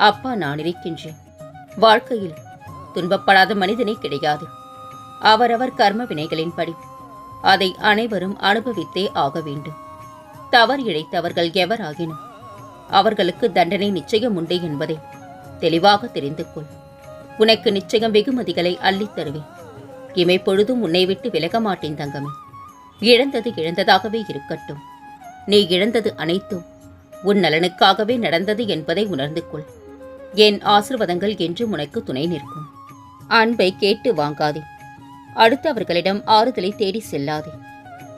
அப்பா நான் இருக்கின்றேன். வாழ்க்கையில் துன்பப்படாத மனிதனே கிடையாது. அவரவர் கர்ம வினைகளின்படி. அதை அனைவரும் அனுபவித்தே ஆக வேண்டும். தவறு இழைத்தவர்கள் எவராகினும் அவர்களுக்கு தண்டனை நிச்சயம் உண்டு என்பதை தெளிவாக தெரிந்து கொள். உனக்கு நிச்சயம் வெகுமதிகளை அள்ளித் தருவேன். இமை பொழுதும் உன்னை விட்டு விலக மாட்டேன் தங்கமே. இழந்தது இழந்ததாகவே இருக்கட்டும். நீ இழந்தது அனைத்தும் உன் நலனுக்காகவே நடந்தது என்பதை உணர்ந்து கொள். என் ஆசிர்வாதங்கள் என்று உனக்கு துணை நிற்கும். அன்பை கேட்டு வாங்காதே. அடுத்தவர்களிடம் ஆறுதலை தேடி செல்லாதே.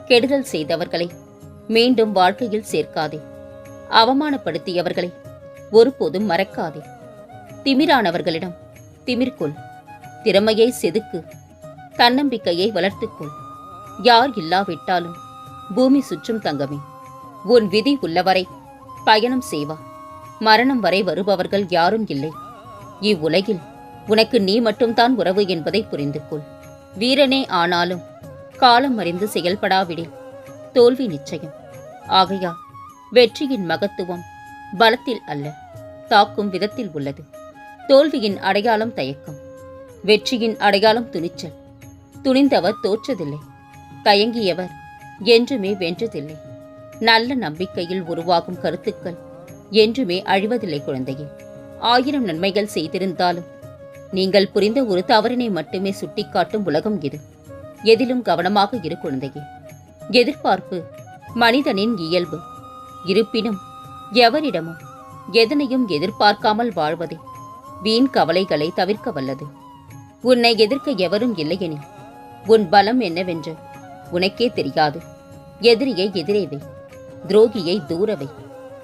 கெடுதல் செய்தவர்களை மீண்டும் வாழ்க்கையில் சேர்க்காதே. அவமானப்படுத்தியவர்களை ஒருபோதும் மறக்காதே. திமிரானவர்களிடம் திமிர்கொள். திறமையை செதுக்கு. தன்னம்பிக்கையை வளர்த்துக்கொள். யார் இல்லாவிட்டாலும் பூமி சுற்றும் தங்கமே. உன் விதி உள்ளவரை பயணம் செய்வா. மரணம் வரை வருபவர்கள் யாரும் இல்லை. இவ்வுலகில் உனக்கு நீ மட்டும்தான் உறவு என்பதை புரிந்து கொள். வீரனே ஆனாலும் காலம் அறிந்து செயல்படாவிடில். தோல்வி நிச்சயம். ஆகையா வெற்றியின் மகத்துவம் பலத்தில் அல்ல தாக்கும் விதத்தில் உள்ளது. தோல்வியின் அடையாளம் தயக்கம். வெற்றியின் அடையாளம் துணிச்சல். துணிந்தவர் தோற்றதில்லை. தயங்கியவர் என்றுமே வென்றதில்லை. நல்ல நம்பிக்கையில் உருவாகும் கருத்துக்கள் என்றுமே அழிவதில்லை குழந்தையே. ஆயிரம் நன்மைகள் செய்திருந்தாலும் நீங்கள் புரிந்த ஒரு தவறினை மட்டுமே சுட்டிக்காட்டும் உலகம் இது. எதிலும் கவனமாக இரு குழந்தையே. எதிர்பார்ப்பு மனிதனின் இயல்பு. இருப்பினும் எவரிடமும் எதனையும் எதிர்பார்க்காமல் வாழ்வதே வீண் கவலைகளை தவிர்க்க வல்லது. உன்னை எதிர்க்க எவரும் இல்லையெனில் உன் பலம் என்னவென்று உனக்கே தெரியாது. எதிரியை எதிரேவை துரோகியை தூரவை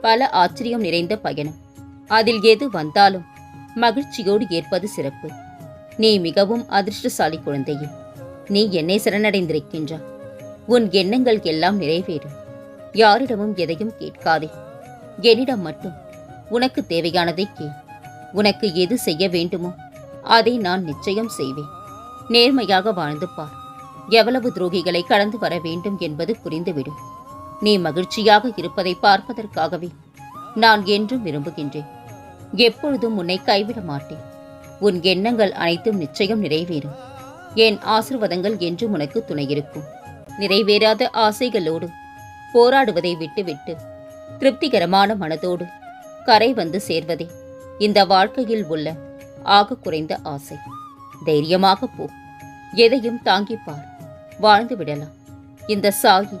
பல ஆச்சரியம் நிறைந்த பயணம். அதில் எது வந்தாலும் மகிழ்ச்சியோடு ஏற்பது சிறப்பு. நீ மிகவும் அதிர்ஷ்டசாலி குழந்தையே. நீ என்னை சரணடைந்திருக்கின்றாய் உன் எண்ணங்கள் எல்லாம் நிறைவேறும் யாரிடமும் எதையும் கேட்காதே. என்னிடம் மட்டும் உனக்கு தேவையானதை கே உனக்கு எது செய்ய வேண்டுமோ அதை நான் நிச்சயம் செய்வேன். நேர்மையாக வாழ்ந்து பார். எவ்வளவு துரோகிகளை கடந்து வர வேண்டும் என்பது புரிந்துவிடும். நீ மகிழ்ச்சியாக இருப்பதை பார்ப்பதற்காகவே நான் என்றும் விரும்புகின்றேன். எப்பொழுதும் உன்னை கைவிட மாட்டேன். உன் எண்ணங்கள் அனைத்தும் நிச்சயம் நிறைவேறும். என் ஆசிர்வாதங்கள் என்றும் உனக்கு துணையிருக்கும் நிறைவேறாத ஆசைகளோடு போராடுவதை விட்டுவிட்டு திருப்திகரமான மனதோடு கரை வந்து சேர்வதே இந்த வாழ்க்கையில் உள்ள ஆக குறைந்த ஆசை. தைரியமாக போ. எதையும் தாங்கிப்பார் வாழ்ந்து விடலாம். இந்த சாயி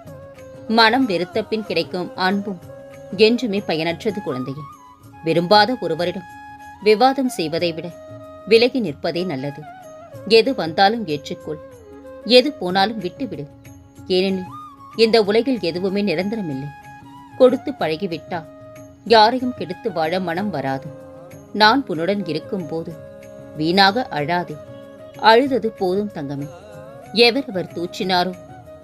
மனம் வெறுத்த பின் கிடைக்கும் அன்பும் என்றுமே பயனற்றது குழந்தையே. விரும்பாத ஒருவரிடம் விவாதம் செய்வதை விட விலகி நிற்பதே நல்லது. எது வந்தாலும் ஏற்றுக்கொள். எது போனாலும் விட்டுவிடு. ஏனெனில் இந்த உலகில் எதுவுமே நிரந்தரமில்லை. கொடுத்து பழகிவிட்டா யாரையும் கெடுத்து வாழ மனம் வராது. நான் உன்னுடன் இருக்கும்போது வீணாக அழாதே. அழுதது போதும் தங்கமே. எவரவர் தூற்றினாரோ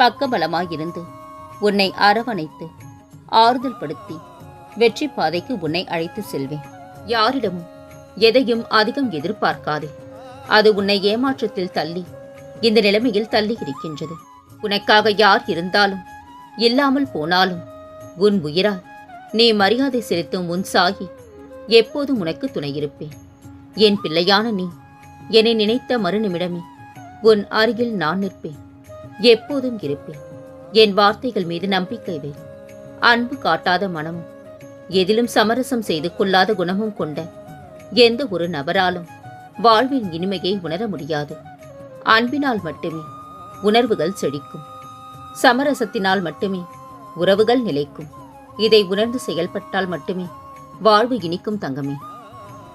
பக்கபலமாயிருந்து உன்னை அரவணைத்து ஆறுதல் படுத்தி வெற்றி பாதைக்கு உன்னை அழைத்து செல்வேன். யாரிடமும் எதையும் அதிகம் எதிர்பார்க்காதே. அது உன்னை ஏமாற்றத்தில் தள்ளி இந்த நிலைமையில் தள்ளி இருக்கின்றது. உனக்காக யார் இருந்தாலும் இல்லாமல் போனாலும் உன் உயிரால் நீ மரியாதை செலுத்தும் உன் சாகி எப்போதும் உனக்கு துணையிருப்பேன். என் பிள்ளையான நீ என்னை நினைத்த மறுநிமிடமே உன் அருகில் நான் நிற்பேன். எப்போதும் இருப்பேன். என் வார்த்தைகள் மீது நம்பிக்கை வை. அன்பு காட்டாத மனமும் எதிலும் சமரசம் செய்து கொள்ளாத குணமும் கொண்ட எந்த ஒரு நபராலும் வாழ்வின் இனிமையை உணர முடியாது. அன்பினால் மட்டுமே உணர்வுகள் செழிக்கும். சமரசத்தினால் மட்டுமே உறவுகள் நிலைக்கும். இதை உணர்ந்து செயல்பட்டால் மட்டுமே வாழ்வு இனிக்கும் தங்கமே.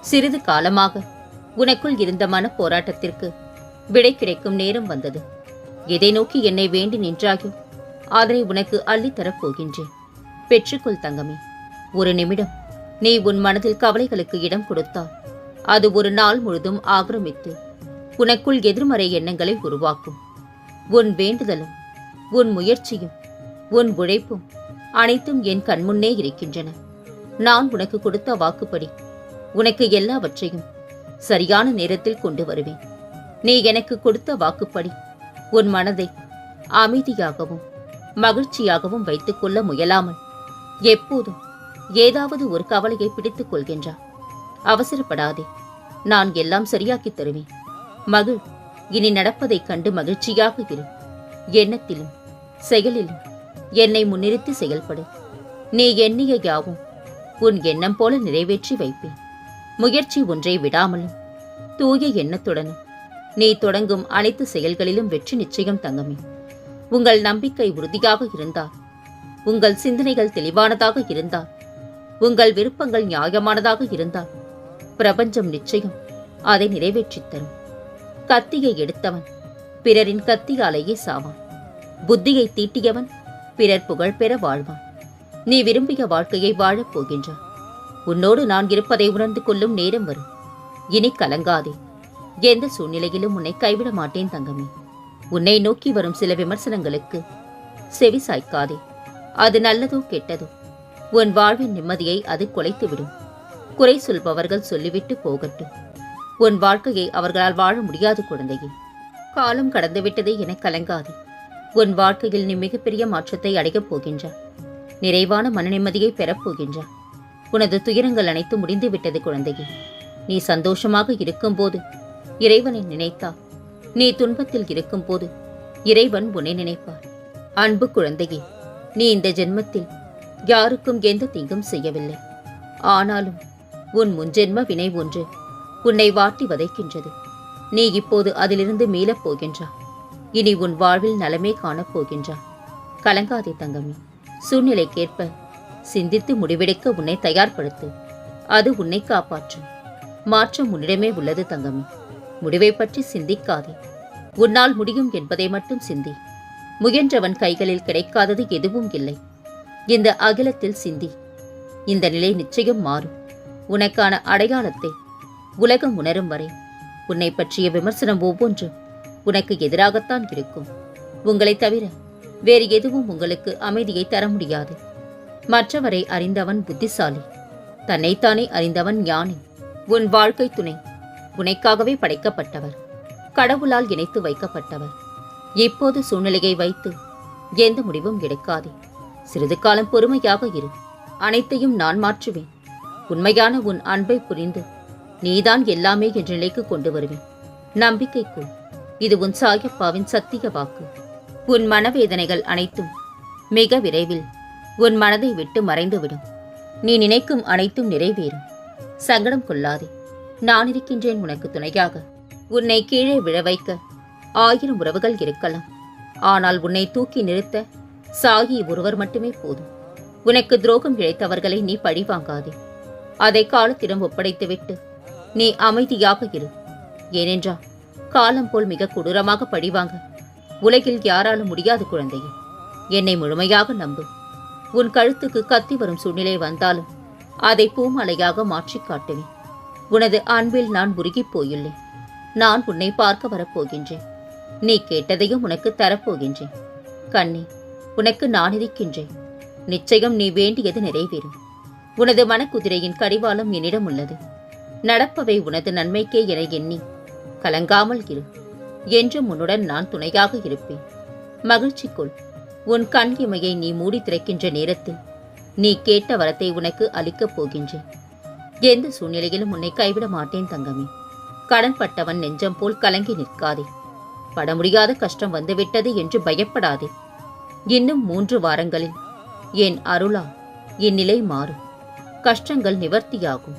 சிறிது காலமாக உனக்குள் இருந்த மன போராட்டத்திற்கு விடை கிடைக்கும் நேரம் வந்தது. எதை நோக்கி என்னை வேண்டி நின்றாயோ அதனை உனக்கு அள்ளித்தரப் போகின்றேன். பெற்றுக்கொள் தங்கமே ஒரு நிமிடம் நீ உன் மனதில் கவலைகளுக்கு இடம் கொடுத்தால் அது ஒரு நாள் முழுதும் ஆக்கிரமித்து உனக்குள் எதிர்மறை எண்ணங்களை உருவாக்கும். உன் வேண்டுதலும் உன் முயற்சியும் உன் உழைப்பும் அனைத்தும் என் கண்முன்னே இருக்கின்றன. நான் உனக்கு கொடுத்த வாக்குப்படி உனக்கு எல்லாவற்றையும் சரியான நேரத்தில் கொண்டு வருவேன். நீ எனக்கு கொடுத்த வாக்குப்படி உன் மனதை அமைதியாகவும் மகிழ்ச்சியாகவும் வைத்துக் கொள்ள முயலாமல் எப்போதும் ஏதாவது ஒரு கவலையை பிடித்துக் கொள்கின்றார் அவசரப்படாதே. நான் எல்லாம் சரியாக்கித் தருவேன். மகிழ் இனி நடப்பதைக் கண்டு மகிழ்ச்சியாக இரு. எண்ணத்திலும் செயலிலும் என்னை முன்னிறுத்தி செயல்படு. நீ எண்ணிய யாவும் உன் எண்ணம் போல நிறைவேற்றி வைப்பேன். முயற்சி ஒன்றை விடாமலும் தூய எண்ணத்துடனும் நீ தொடங்கும் அனைத்து செயல்களிலும் வெற்றி நிச்சயம் தங்கமே. உங்கள் நம்பிக்கை உறுதியாக இருந்தால் உங்கள் சிந்தனைகள் தெளிவானதாக இருந்தால் உங்கள் விருப்பங்கள் நியாயமானதாக இருந்தால் பிரபஞ்சம் நிச்சயம் அதை நிறைவேற்றித் தரும். கத்தியை எடுத்தவன் பிறரின் கத்தியாலேயே சாவான். புத்தியை தீட்டியவன் பிறர் புகழ் பெற வாழ்வான். நீ விரும்பிய வாழ்க்கையை வாழப் போகின்றாய். உன்னோடு நான் இருப்பதை உணர்ந்து கொள்ளும் நேரம் வரும். இனி கலங்காதே. எந்த சூழ்நிலையிலும் உன்னை கைவிட மாட்டேன் தங்கமே. உன்னை நோக்கி வரும் சில விமர்சனங்களுக்கு செவி சாய்க்காதே. அது நல்லதோ கெட்டதோ. உன் வாழ்வின் நிம்மதியை அது குலைத்துவிடும். குறை சொல்பவர்கள் சொல்லிவிட்டு போகட்டும். உன் வாழ்க்கையை அவர்களால் வாழ முடியாது குழந்தையே. காலம் கடந்துவிட்டதே என கலங்காதே. உன் வாழ்க்கையில் நீ மிகப்பெரிய மாற்றத்தை அடையப் போகின்றாய் நிறைவான மன நிம்மதியை பெறப் உனது துயரங்கள் அனைத்தும் முடிந்து விட்டது குழந்தையே. நீ சந்தோஷமாக இருக்கும்போது இறைவனை நினைத்தா? நீ துன்பத்தில் இருக்கும் போது இறைவன் உன்னை நினைப்பார். அன்பு குழந்தையே நீ இந்த ஜென்மத்தில் யாருக்கும் எந்த தீங்கும் செய்யவில்லை. ஆனாலும் உன் முன்ஜென்ம வினை ஒன்று உன்னை வாட்டி வதைக்கின்றது. நீ இப்போது அதிலிருந்து மீளப் போகின்றா. இனி உன் வாழ்வில் நலமே காணப்போகின்றா கலங்காதே தங்கமே சூழ்நிலைக்கேற்ப சிந்தித்து முடிவெடுக்க உன்னை தயார்படுத்து. அது உன்னை காப்பாற்றும். மாற்றம் உன்னிடமே உள்ளது தங்கமே. முடிவை பற்றி சிந்திக்காதே. உன்னால் முடியும் என்பதை மட்டும் சிந்தி. முயன்றவன் கைகளில் கிடைக்காதது எதுவும் இல்லை. இந்த அகிலத்தில் சிந்தி. இந்த நிலை நிச்சயம் மாறும். உனக்கான அடையாளத்தை உலகம் உணரும் வரை. உன்னை பற்றிய விமர்சனம் ஒவ்வொன்றும் உனக்கு எதிராகத்தான் இருக்கும். உங்களைத் தவிர வேறு எதுவும் உங்களுக்கு அமைதியை தர முடியாது. மற்றவரை அறிந்தவன் புத்திசாலி. தன்னைத்தானே அறிந்தவன் ஞானி. உன் வாழ்க்கை துணை. உனைக்காகவே படைக்கப்பட்டவர். கடவுளால் இணைத்து வைக்கப்பட்டவர். இப்போது சூழ்நிலையை வைத்து எந்த முடிவும் எடுக்காதே. சிறிது காலம் பொறுமையாக இரு. அனைத்தையும் நான் மாற்றுவேன். உண்மையான உன் அன்பை புரிந்து நீதான் எல்லாமே என்ற நிலைக்கு கொண்டு வருவேன். நம்பிக்கைக்குள் இது உன் சாயப்பாவின் சத்திய வாக்கு. உன் மனவேதனைகள் அனைத்தும் மிக விரைவில் உன் மனதை விட்டு மறைந்துவிடும். நீ நினைக்கும் அனைத்தும் நிறைவேறும். சங்கடம் கொள்ளாதே. நான் இருக்கின்றேன் உனக்கு துணையாக. உன்னை கீழே விழ வைக்க ஆயிரம் உறவுகள் இருக்கலாம். ஆனால் உன்னை தூக்கி நிறுத்த சாகி ஒருவர் மட்டுமே போதும். உனக்கு துரோகம் இழைத்தவர்களை நீ பழிவாங்காதே. அதை காலத்திடம் ஒப்படைத்துவிட்டு நீ அமைதியாக இரு. ஏனென்றால் காலம் போல் மிக கொடூரமாக பழிவாங்க. உலகில் யாராலும் முடியாது குழந்தையே. என்னை முழுமையாக நம்பு. உன் கழுத்துக்கு கத்தி வரும் சூழ்நிலை வந்தாலும் அதை பூமலையாக மாற்றிக் காட்டுவேன். உனது அன்பில் நான் உருகிப் போயுள்ளேன். நான் உன்னை பார்க்க வரப்போகின்றேன். நீ கேட்டதையும் உனக்கு தரப்போகின்றேன். கண்ணே உனக்கு நான் இருக்கின்றேன். நிச்சயம் நீ வேண்டியது நிறைவேறும். உனது மனக்குதிரையின் கடிவாளம் என்னிடம் உள்ளது. நடப்பவை உனது நன்மைக்கே என எண்ணி கலங்காமல் இரு. என்றும் உன்னுடன் நான் துணையாக இருப்பேன். மகிழ்ச்சிக்குள் உன் கண் இமையை நீ மூடி திறக்கின்ற நேரத்தில் நீ கேட்ட வரத்தை உனக்கு அளிக்கப் போகின்றேன். எந்த சூழ்நிலையிலும் உன்னை கைவிட மாட்டேன் தங்கமே. கடன்பட்டவன் நெஞ்சம் போல் கலங்கி நிற்காதே. பட முடியாத கஷ்டம் வந்துவிட்டது என்று பயப்படாதே. இன்னும் மூன்று வாரங்களில் என் அருளா என் நிலை மாறும். கஷ்டங்கள் நிவர்த்தியாகும்.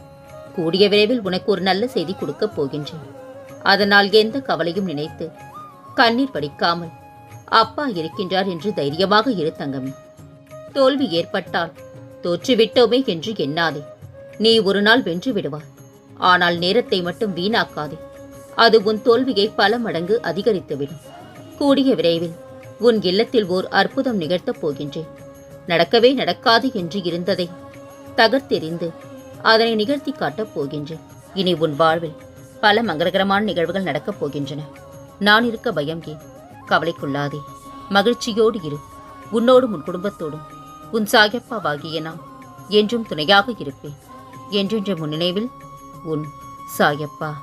கூடிய விரைவில் உனக்கு ஒரு நல்ல செய்தி கொடுக்கப் போகின்றேன். அதனால் எந்த கவலையும் நினைத்து கண்ணீர் படிக்காமல் அப்பா இருக்கின்றார் என்று தைரியமாக இரு தங்கமே. தோல்வி ஏற்பட்டால் தோற்றுவிட்டோமே என்று எண்ணாதே. நீ ஒரு நாள் வென்று விடுவாய் ஆனால் நேரத்தை மட்டும் வீணாக்காதே. அது உன் தோல்வியை பல மடங்கு அதிகரித்துவிடும் கூடிய விரைவில் உன் இல்லத்தில் ஓர் அற்புதம் நிகழ்த்தப் போகின்றேன். நடக்கவே நடக்காது என்று இருந்ததை தகர்த்தெறிந்து அதனை நிகழ்த்தி காட்டப் போகின்றேன். இனி உன் வாழ்வில் பல மங்களகரமான நிகழ்வுகள் நடக்கப் போகின்றன. நான் இருக்க பயம் ஏன்? கவலைக்குள்ளாதே. மகிழ்ச்சியோடு இரு. உன்னோடும் உன் குடும்பத்தோடும். உன் சாயப்பாவாகிய நான் என்றும் துணையாக இருப்பேன். என்றென்றும் நினைவில்? உன் சாயப்பா.